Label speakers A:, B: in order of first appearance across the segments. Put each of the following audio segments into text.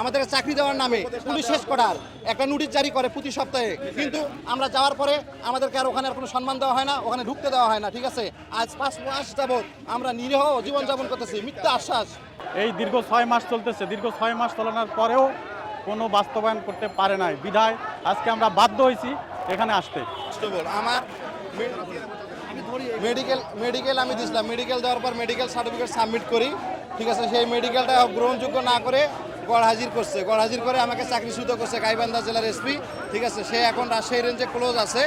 A: আমাদের চাকরি দেওয়ার নামে পুলিশ শেষ করার একটা নোটিশ জারি করে প্রতি সপ্তাহে। কিন্তু আমরা যাওয়ার পরে আমাদেরকে আর ওখানে আর কোনো সম্মান দেওয়া হয় না ওখানে ঢুকতে দেওয়া হয় না ঠিক আছে? আজ পাঁচ মাস যাবৎ আমরা নিরীহ জীবনযাপন করতেছি মিথ্যা আশ্বাস।
B: এই দীর্ঘ ছয় মাস চলতেছে। দীর্ঘ ছয় মাস চলানোর পরেও কোনো বাস্তবায়ন করতে পারে নাই। বিধায় আজকে আমরা বাধ্য হয়েছি এখানে আসতে।
A: আমার মেডিকেল মেডিকেল আমি দিছিলাম। মেডিকেল দেওয়ার পর মেডিকেল সার্টিফিকেট সাবমিট করি ঠিক আছে? সেই মেডিকেলটা গ্রহণযোগ্য না করে গড় হাজির করছে। গড় হাজির করে আমাকে চাকরি চাকরিচ্যুত করছে গাইবান্ধা জেলার এসপি ঠিক আছে? সে এখন রাজশাহী রেঞ্জে ক্লোজ আছে।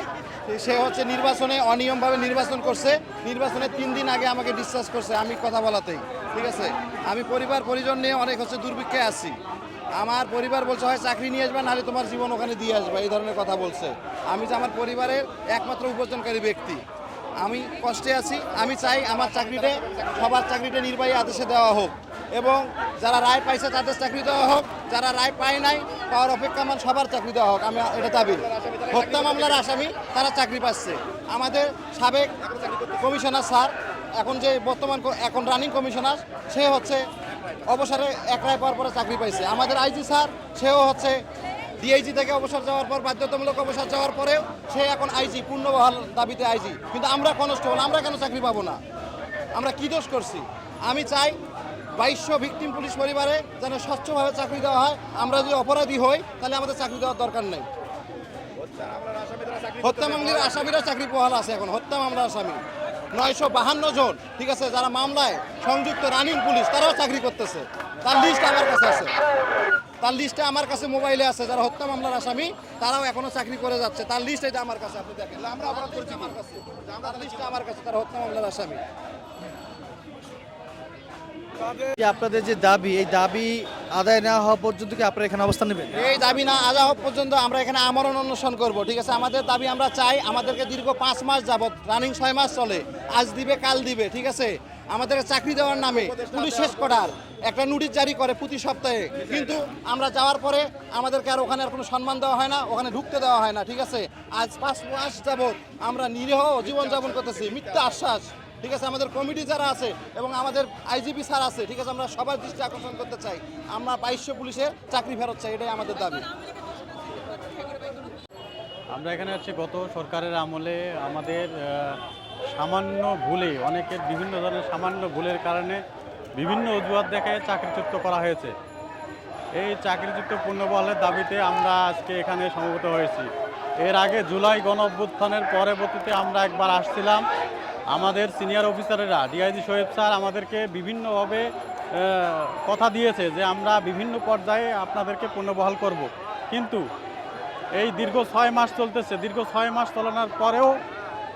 A: সে হচ্ছে নির্বাচনে অনিয়মভাবে নির্বাচন করছে। নির্বাচনে তিন দিন আগে আমাকে ডিসচার্জ করছে আমি কথা বলাতেই, ঠিক আছে? আমি পরিবার, পরিজন নিয়ে অনেক হচ্ছে দুর্ভিক্ষে আছি। আমার পরিবার বলছে, হয়, চাকরি নিয়ে আসবে, নাহলে তোমার জীবন ওখানে দিয়ে আসবে। এই ধরনের কথা বলছে। আমি যে আমার পরিবারের একমাত্র উপার্জনকারী ব্যক্তি। আমি কষ্টে আছি। আমি চাই আমার চাকরিটা সবার চাকরিটা নির্বাহী আদেশে দেওয়া হোক। এবং যারা রায় পাইছে তাদের চাকরি দেওয়া হোক, যারা রায় পায় নাই, পাওয়ার অপেক্ষামান সবার চাকরি দেওয়া হোক, আমি এটা দাবি। হত্যা মামলার আসামি, তারা চাকরি পাচ্ছে। আমাদের সাবেক কমিশনার স্যার, এখন যে বর্তমান এখন রানিং কমিশনার সে হচ্ছে অবসরে এক রায় পাওয়ার পরে চাকরি পাইছে। আমাদের আইজি স্যার, সেও হচ্ছে ডিআইজি থেকে অবসর যাওয়ার পর, বাধ্যতামূলক অবসর যাওয়ার পরেও সে এখন আইজি পূর্ণবহাল দাবিতে আইজি কিন্তু আমরা কনস্টেবল আমরা কেন চাকরি পাবো না? আমরা কি দোষ করছি? আমি চাই বাইশশো ভিকটিম পুলিশ পরিবারে যেন স্বচ্ছভাবে চাকরি দেওয়া হয়, আমরা যদি অপরাধী হই, তাহলে আমাদের চাকরি দেওয়ার দরকার নেই। হত্যা মামলার আসামিরা চাকরি বহাল আছে এখন, হত্যা মামলার আসামি। নয়শো বাহান্ন জন, ঠিক আছে, যারা মামলায় সংযুক্ত রানিং পুলিশ, তারাও চাকরি করতেছে। তার লিস্ট আমার কাছে আছে। তার লিস্টে আমার কাছে মোবাইলে আছে, যারা হত্যা মামলার আসামি, তারাও এখনও চাকরি করে যাচ্ছে। তার লিস্ট এটা আমার কাছে, আপনি দেখেন। আমরা অপরাধ আমার কাছে। তার লিস্টটা আমার কাছে, তারা হত্যা মামলার আসামি।
C: আপনাদের যে দাবি, এই দাবি আদায় না হওয়া পর্যন্ত কি আপনারা এখানে অবস্থান নেবেন?
A: এই দাবি না আজা হোক পর্যন্ত আমরা এখানে আমরণ অন্বেষণ করব, ঠিক আছে? আমাদের দাবি আমরা চাই আমাদেরকে দীর্ঘ পাঁচ মাস যাবত রানিং ছয় মাস চলে, আজ দিবে, কাল দিবে, ঠিক আছে? আমাদের চাকরি দেওয়ার নামে পুলিশ শেষ করার একটা নোটিশ জারি করে প্রতি সপ্তাহে। কিন্তু আমরা যাওয়ার পরে আমাদেরকে আর ওখানে আর কোনো সম্মান দেওয়া হয় না, ওখানে ঢুকতে দেওয়া হয় না, ঠিক আছে? আজ পাঁচ মাস যাবৎ আমরা নিরীহ জীবনযাপন করতেছি, মিথ্যা আশ্বাস। ঠিক আছে, আমাদের কমিটি যারা আছে এবং আমাদের আইজিপি স্যার আছে, ঠিক আছে, আমরা সবার দৃষ্টি আকর্ষণ করতে চাই। আমরা বাইশশো পুলিশের চাকরি ফেরত চাই, এটাই আমাদের দাবি।
B: আমরা এখানে হচ্ছে গত সরকারের আমলে। আমাদের সামান্য ভুলে, অনেকের বিভিন্ন ধরনের সামান্য ভুলের কারণে বিভিন্ন অজুহাত দেখে চাকরিচ্যুত করা হয়েছে। এই চাকরিচ্যুত পূর্ণবলের দাবিতে আমরা আজকে এখানে সমবেত হয়েছি। এর আগে জুলাই গণ অভ্যুত্থানের পরবর্তীতে আমরা একবার আসছিলাম। আমাদের সিনিয়র অফিসারেরা, ডিআইজি শোয়েব স্যার আমাদেরকে বিভিন্নভাবে কথা দিয়েছে যে আমরা বিভিন্ন পর্যায়ে আপনাদেরকে পুনর্বহাল করব। কিন্তু এই দীর্ঘ ছয় মাস চলতেছে। দীর্ঘ ছয় মাস চলানোর পরেও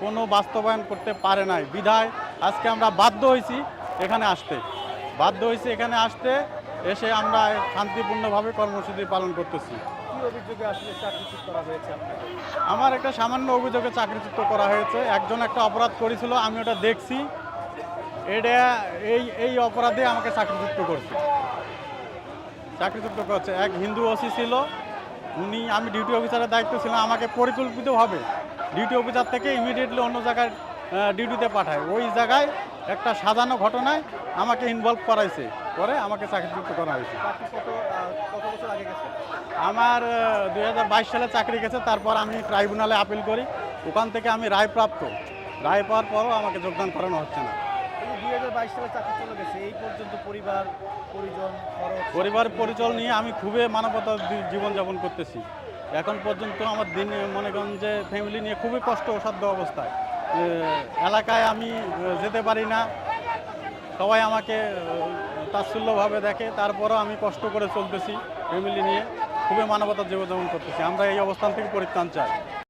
B: কোনো বাস্তবায়ন করতে পারে নাই। বিধায় আজকে আমরা বাধ্য হয়েছি এখানে আসতে। বাধ্য হয়েছি এখানে আসতে এসে আমরা শান্তিপূর্ণভাবে কর্মসূচি পালন করতেছি।
C: কি অভিযোগে আসলে চাকরিচ্যুত করা হয়েছে
B: আমার একটা সামান্য অভিযোগে চাকরিচ্যুত করা হয়েছে। একজন একটা অপরাধ করেছিল আমি ওটা দেখছি। এটা এই এই অপরাধে আমাকে চাকরিচ্যুত করছে। চাকরিচ্যুত করছে। এক হিন্দু ওসি ছিল উনি আমি ডিউটি অফিসারের দায়িত্ব ছিলাম আমাকে পরিকল্পিতভাবে ডিউটি অফিসার থেকে ইমিডিয়েটলি অন্য জায়গায় ডিউটিতে পাঠায়। ওই জায়গায় একটা সাজানো ঘটনায় আমাকে ইনভলভ করাইছে। করে আমাকে চাকরিচ্যুত করা হয়েছে।
C: কত বছর আগে গেছে?
B: আমার দু হাজার বাইশ সালে চাকরি গেছে তারপর আমি ট্রাইব্যুনালে আপিল করি। ওখান থেকে আমি রায় প্রাপ্ত। রায় পাওয়ার পরও আমাকে যোগদান করানো হচ্ছে না।
C: এই হাজার বাইশ সালে চাকরি চলে গেছে এই পর্যন্ত পরিবার পরিজন
B: পরিবার পরিচল নিয়ে আমি খুবই মানবতার দি- জীবনযাপন করতেছি। এখন পর্যন্ত আমার দিন মনে করেন যে ফ্যামিলি নিয়ে খুবই কষ্ট অসাধ্য অবস্থায় এলাকায় আমি যেতে পারি না। সবাই আমাকে তাচ্ছল্যভাবে দেখে তারপরও আমি কষ্ট করে চলতেছি ফ্যামিলি নিয়ে খুবই মানবতার জীবনযাপন করতেছি। আমরা এই অবস্থান থেকে পরিত্রাণ চাই।